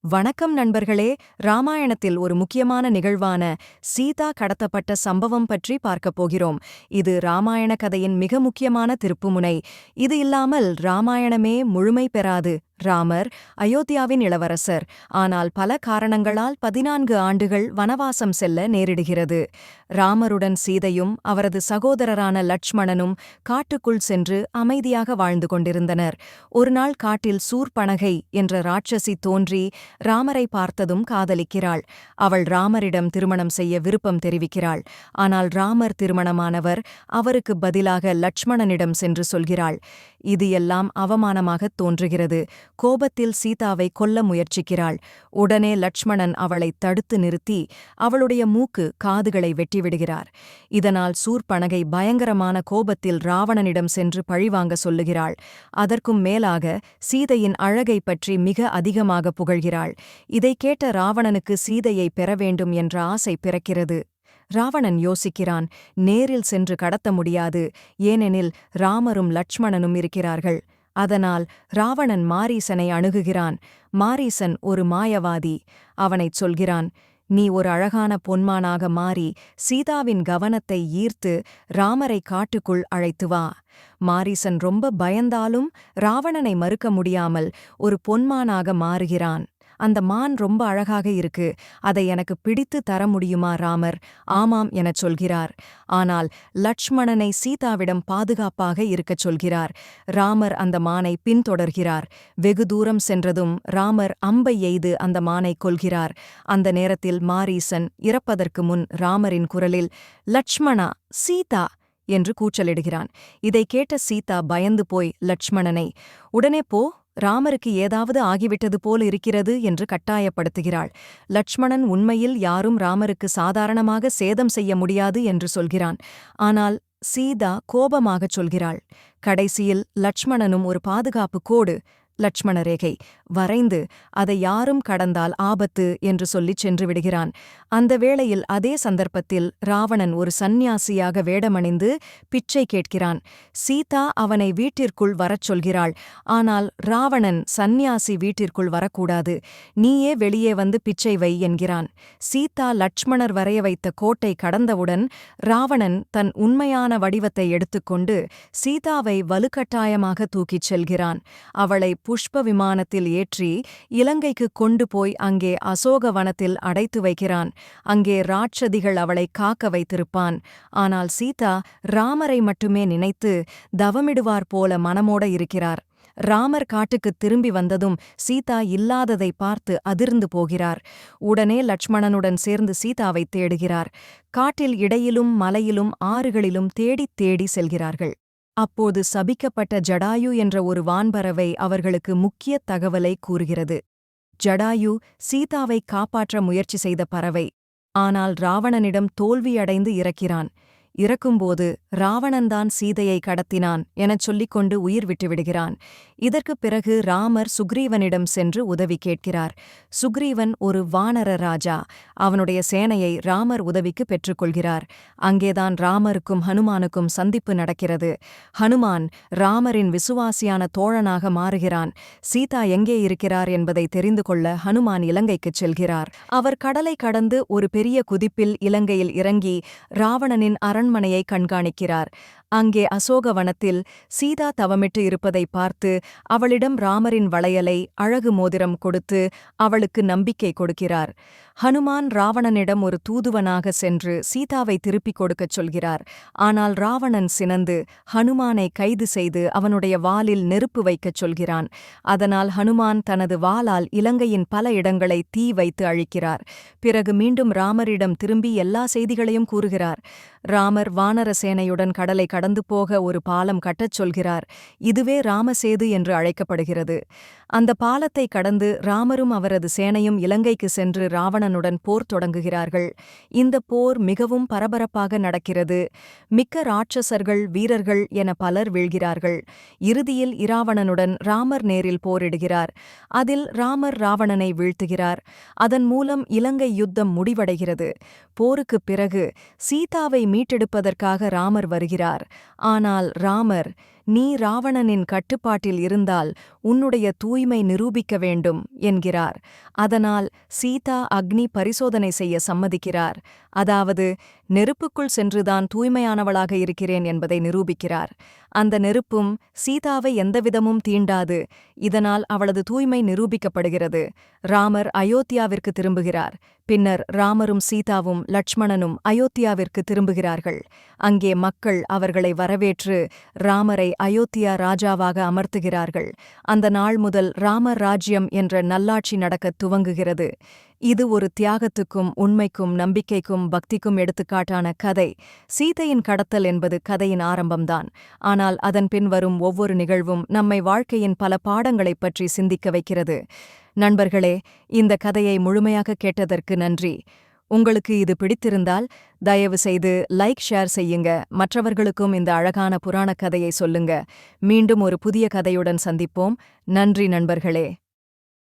வணக்கம் நண்பர்களே. ராமாயணத்தில் ஒரு முக்கியமான நிகழ்வான சீதா கடத்தப்பட்ட சம்பவம் பற்றி பார்க்கப் போகிறோம். இது ராமாயண கதையின் மிக முக்கியமான திருப்புமுனை. இது இல்லாமல் ராமாயணமே முழுமை பெறாது. ராமர் அயோத்தியாவின் இளவரசர். ஆனால் பல காரணங்களால் பதினான்கு ஆண்டுகள் வனவாசம் செல்ல நேரிடுகிறது. ராமருடன் சீதையும் அவரது சகோதரரான லட்சுமணனும் காட்டுக்குள் சென்று அமைதியாக வாழ்ந்து கொண்டிருந்தனர். ஒருநாள் காட்டில் சூர்பனகை என்ற ராட்சசி தோன்றி ராமரை பார்த்ததும் காதலிக்கிறாள். அவள் ராமரிடம் திருமணம் செய்ய விருப்பம் தெரிவிக்கிறாள். ஆனால் ராமர் திருமணமானவர் அவருக்கு பதிலாக லட்சுமணனிடம் சென்று சொல்கிறாள். இது எல்லாம் அவமானமாகத் தோன்றுகிறது. கோபத்தில் சீதாவை கொல்ல முயற்சிக்கிறாள். உடனே லட்சுமணன் அவளை தடுத்து நிறுத்தி அவளுடைய மூக்கு காதுகளை வெட்டிவிடுகிறார். இதனால் சூர்பனகை பயங்கரமான கோபத்தில் ராவணனிடம் சென்று பழிவாங்க சொல்லுகிறாள். அதற்கும் மேலாக சீதையின் அழகை பற்றி மிக அதிகமாக புகழ்கிறாள். இதை கேட்ட ராவணனுக்கு சீதையை பெற வேண்டும் என்ற ஆசை பிறக்கிறது. ராவணன் யோசிக்கிறான் நேரில் சென்று கடத்த முடியாது. ஏனெனில் ராமரும் லட்சுமணனும் இருக்கிறார்கள். அதனால் ராவணன் மாரீசனை அணுகுகிறான். மாரீசன் ஒரு மாயவாதி. அவனைச் சொல்கிறான் நீ ஒரு அழகான பொன்மானாக மாறி சீதாவின் கவனத்தை ஈர்த்து ராமரை காட்டுக்குள் அழைத்து வா மாரீசன் ரொம்ப பயந்தாலும் ராவணனை மறுக்க முடியாமல் ஒரு பொன்மானாக மாறுகிறான். அந்த மான் ரொம்ப அழகாக இருக்கு. அதை எனக்கு பிடித்து தர முடியுமா ராமர்? ஆமாம் எனச் சொல்கிறார். ஆனால் லட்சுமணனை சீதாவிடம் பாதுகாப்பாக இருக்கச் சொல்கிறார். ராமர் அந்த மானை பின்தொடர்கிறார். வெகு தூரம் சென்றதும் ராமர் அம்பை எய்து அந்த மானை கொல்கிறார். அந்த நேரத்தில் மாரீசன் இறப்பதற்கு முன் ராமரின் குரலில் லட்சுமணா சீதா என்று கூச்சலிடுகிறான். இதை கேட்ட சீதா பயந்து போய் லட்சுமணனை உடனே போ ராமருக்கு ஏதாவது ஆகிவிட்டது போல் இருக்கிறது என்று கட்டாயப்படுத்துகிறாள். லட்சுமணன் உண்மையில் யாரும் ராமருக்கு சாதாரணமாக சேதம் செய்ய முடியாது என்று சொல்கிறான். ஆனால் சீதா கோபமாகச் சொல்கிறாள். கடைசியில் லட்சுமணனும் ஒரு பாதுகாப்பு கோடு லட்சுமண ரேகை வரைந்து அதை யாரும் கடந்தால் ஆபத்து என்று சொல்லிச் சென்று விடுகிறான். அந்த வேளையில் அதே சந்தர்ப்பத்தில் ராவணன் ஒரு சந்நியாசியாக வேடமணிந்து பிச்சை கேட்கிறான். சீதா அவனை வீட்டிற்குள் வரச் சொல்கிறாள். ஆனால் ராவணன் சந்நியாசி வீட்டிற்குள் வரக்கூடாது. நீயே வெளியே வந்து பிச்சை வை என்கிறான். சீதா லட்சுமணர் வரைய வைத்த கோட்டை கடந்தவுடன் ராவணன் தன் உண்மையான வடிவத்தை எடுத்துக்கொண்டு சீதாவை வலுக்கட்டாயமாக தூக்கிச் செல்கிறான். அவளை புஷ்ப விமானத்தில் ஏற்றி இலங்கைக்கு கொண்டு போய் அங்கே அசோகவனத்தில் அடைத்து வைக்கிறான். அங்கே ராட்சதிகள் அவளை காக்க வைத்திருப்பான். ஆனால் சீதா ராமரை மட்டுமே நினைத்து தவமிடுவார் போல மனமோட இருக்கிறார். ராமர் காட்டுக்குத் திரும்பி வந்ததும் சீதா இல்லாததை பார்த்து அதிர்ந்து போகிறார். உடனே லட்சுமணனுடன் சேர்ந்து சீதாவை தேடுகிறார். காட்டில் இடையிலும் மலையிலும் ஆறுகளிலும் தேடித் தேடி செல்கிறார்கள். அப்போது சபிக்கப்பட்ட ஜடாயு என்ற ஒரு வான்பறவை அவர்களுக்கு முக்கிய தகவலை கூறுகிறது. ஜடாயு சீதாவை காப்பாற்ற முயற்சி செய்த பறவை. ஆனால் ராவணனிடம் தோல்வியடைந்து இறக்கிறான். இறக்கும்போது ராவணன்தான் சீதையை கடத்தினான் எனச் சொல்லிக்கொண்டு உயிர் விட்டுவிடுகிறான். இதற்குப் பிறகு ராமர் சுக்ரீவனிடம் சென்று உதவி கேட்கிறார். சுக்ரீவன் ஒரு வானர ராஜா. அவனுடைய சேனையை ராமர் உதவிக்கு பெற்றுக்கொள்கிறார். அங்கேதான் ராமருக்கும் ஹனுமானுக்கும் சந்திப்பு நடக்கிறது. ஹனுமான் ராமரின் விசுவாசியான தோழனாக மாறுகிறான். சீதா எங்கே இருக்கிறார் என்பதை தெரிந்து கொள்ள ஹனுமான் இலங்கைக்குச் செல்கிறார். அவர் கடலை கடந்து ஒரு பெரிய குதிப்பில் இலங்கையில் இறங்கி ராவணனின் அரண்மனையை கண்காணிக்கிறார். அங்கே அசோகவனத்தில் சீதா தவமிட்டு இருப்பதை பார்த்து அவளிடம் ராமரின் வளையலை அழகு மோதிரம் கொடுத்து அவளுக்கு நம்பிக்கை கொடுக்கிறார். ஹனுமான் ராவணனிடம் ஒரு தூதுவனாக சென்று சீதாவை திருப்பிக் கொடுக்கச் சொல்கிறார். ஆனால் ராவணன் சினந்து ஹனுமானை கைது செய்து அவனுடைய வாலில் நெருப்பு வைக்கச் சொல்கிறான். அதனால் ஹனுமான் தனது வாளால் இலங்கையின் பல இடங்களை தீ வைத்து அழிக்கிறார். பிறகு மீண்டும் ராமரிடம் திரும்பி எல்லா செய்திகளையும் கூறுகிறார். ராமர் வானர சேனையுடன் கடலை கடந்து போக ஒரு பாலம் கட்டச் சொல்கிறார். இதுவே ராமசேது என்று அழைக்கப்படுகிறது. அந்த பாலத்தை கடந்து ராமரும் அவரது சேனையும் இலங்கைக்கு சென்று ராவணனுடன் போர் தொடங்குகிறார்கள். இந்த போர் மிகவும் பரபரப்பாக நடக்கிறது. மிக்க ராட்சசர்கள் வீரர்கள் என பலர் வீழ்கிறார்கள். இறுதியில் இராவணனுடன் ராமர் நேரில் போரிடுகிறார். அதில் ராமர் ராவணனை வீழ்த்துகிறார். அதன் மூலம் இலங்கை யுத்தம் முடிவடைகிறது. போருக்குப் பிறகு சீதாவை மீட்டெடுப்பதற்காக ராமர் வருகிறார். ஆனால் ராமர் நீ ராவணனின் கட்டுப்பாட்டில் இருந்தால் உன்னுடைய தூய்மை நிரூபிக்க வேண்டும் என்கிறார். அதனால் சீதா அக்னி பரிசோதனை செய்ய சம்மதிக்கிறார். அதாவது நெருப்புக்குள் சென்றுதான் தூய்மையானவளாக இருக்கிறேன் என்பதை நிரூபிக்கிறார். அந்த நெருப்பும் சீதாவை எந்தவிதமும் தீண்டாது. இதனால் அவளது தூய்மை நிரூபிக்கப்படுகிறது. ராமர் அயோத்தியாவிற்கு திரும்புகிறார். பின்னர் ராமரும் சீதாவும் லட்சுமணனும் அயோத்தியாவிற்கு திரும்புகிறார்கள். அங்கே மக்கள் அவர்களை வரவேற்று ராமரை அயோத்தியா ராஜாவாக அமர்த்துகிறார்கள். அந்த நாள் முதல் ராமர் ராஜ்யம் என்ற நல்லாட்சி நடக்கத் துவங்குகிறது. இது ஒரு தியாகத்துக்கும் உண்மைக்கும் நம்பிக்கைக்கும் பக்திக்கும் எடுத்துக்காட்டான கதை. சீதையின் கடத்தல் என்பது கதையின் ஆரம்பம்தான். ஆனால் அதன் பின் வரும் ஒவ்வொரு நிகழ்வும் நம்மை வாழ்க்கையின் பல பாடங்களைப் பற்றி சிந்திக்க வைக்கிறது. நண்பர்களே இந்த கதையை முழுமையாக கேட்டதற்கு நன்றி. உங்களுக்கு இது பிடித்திருந்தால் தயவு செய்து லைக் ஷேர் செய்யுங்க. மற்றவர்களுக்கும் இந்த அழகான புராணக் கதையை சொல்லுங்க. மீண்டும் ஒரு புதிய கதையுடன் சந்திப்போம். நன்றி நண்பர்களே.